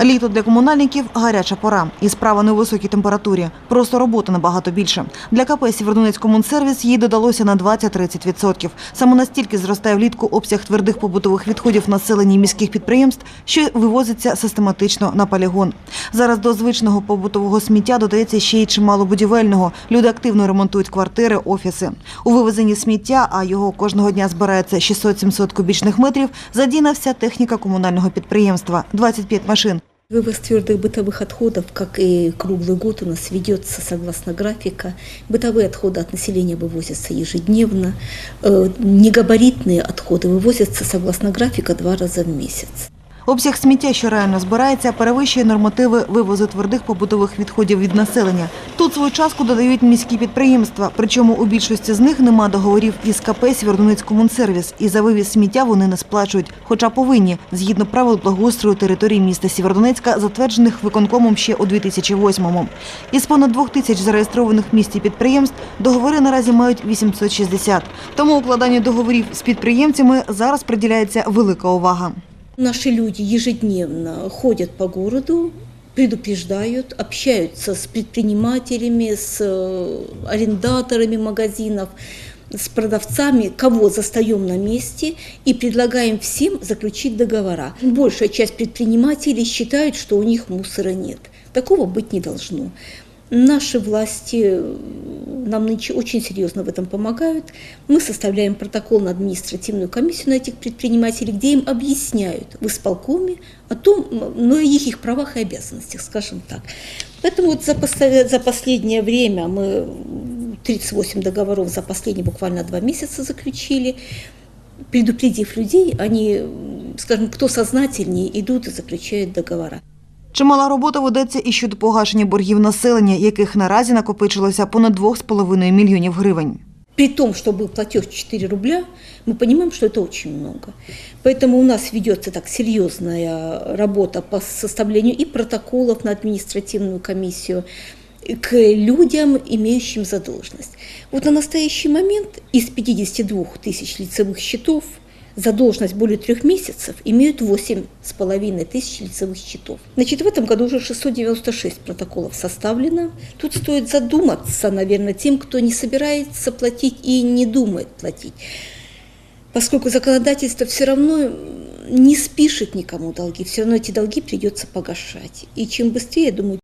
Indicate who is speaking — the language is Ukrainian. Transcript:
Speaker 1: Літо для комунальників гаряча пора. І справа не у високій температурі. Просто роботи набагато більше. Для КП «Сєвєродонецькомунсервіс» їй додалося на 20-30%. Саме настільки зростає влітку обсяг твердих побутових відходів населення міських підприємств, що вивозиться систематично на полігон. Зараз до звичного побутового сміття додається ще й чимало будівельного. Люди активно ремонтують квартири, офіси. У вивезенні сміття, а його кожного дня збирається 600-700 кубічних метрів, задіяна вся техніка комунального підприємства – 25 машин.
Speaker 2: Вывоз твердых бытовых отходов, как и круглый год, у нас ведется согласно графика. Бытовые отходы от населения вывозятся ежедневно. Э, Негабаритные отходы вывозятся согласно графика два раза в месяц.
Speaker 1: Обсяг сміття, що реально збирається, перевищує нормативи вивозу твердих побутових відходів від населення. Тут свою частку додають міські підприємства, причому у більшості з них нема договорів із КП «Сєвєродонецькомунсервіс» і за вивіз сміття вони не сплачують, хоча повинні, згідно правил благоустрою території міста Сєвєродонецька, затверджених виконкомом ще у 2008-му. Із понад двох тисяч зареєстрованих в місті підприємств договори наразі мають 860. Тому укладанню договорів з підприємцями зараз приділяється велика увага.
Speaker 2: Наши люди ежедневно ходят по городу, предупреждают, общаются с предпринимателями, с э, арендаторами магазинов, с продавцами, кого застаем на месте и предлагаем всем заключить договора. Большая часть предпринимателей считают, что у них мусора нет. Такого быть не должно. Наши власти нам нынче очень серьезно в этом помогают. Мы составляем протокол на административную комиссию на этих предпринимателей, где им объясняют в исполкоме о том, ну, о их, их правах и обязанностях, скажем так. Поэтому вот за, за последнее время мы м, 38 договоров за последние буквально два месяца заключили. Предупредив людей, они, скажем, кто сознательнее, идут и заключают договора.
Speaker 1: Чимала робота ведеться і щодо погашення боргів населення, яких наразі накопичилося понад 2,5 мільйонів гривень.
Speaker 2: При том, что был платеж 4 рубля, мы понимаем, что это очень много. Поэтому у нас ведется так серьезная работа по составлению и протоколов на административную комиссию к людям, имеющим задолженность. Вот на настоящий момент из 52 тысяч лицевых счетов задолженность более трех месяцев имеют 8,5 тысяч лицевых счетов. Значит, в этом году уже 696 протоколов составлено. Тут стоит задуматься, наверное, тем, кто не собирается платить и не думает платить. Поскольку законодательство все равно не спишет никому долги, все равно эти долги придется погашать. И чем быстрее, я думаю,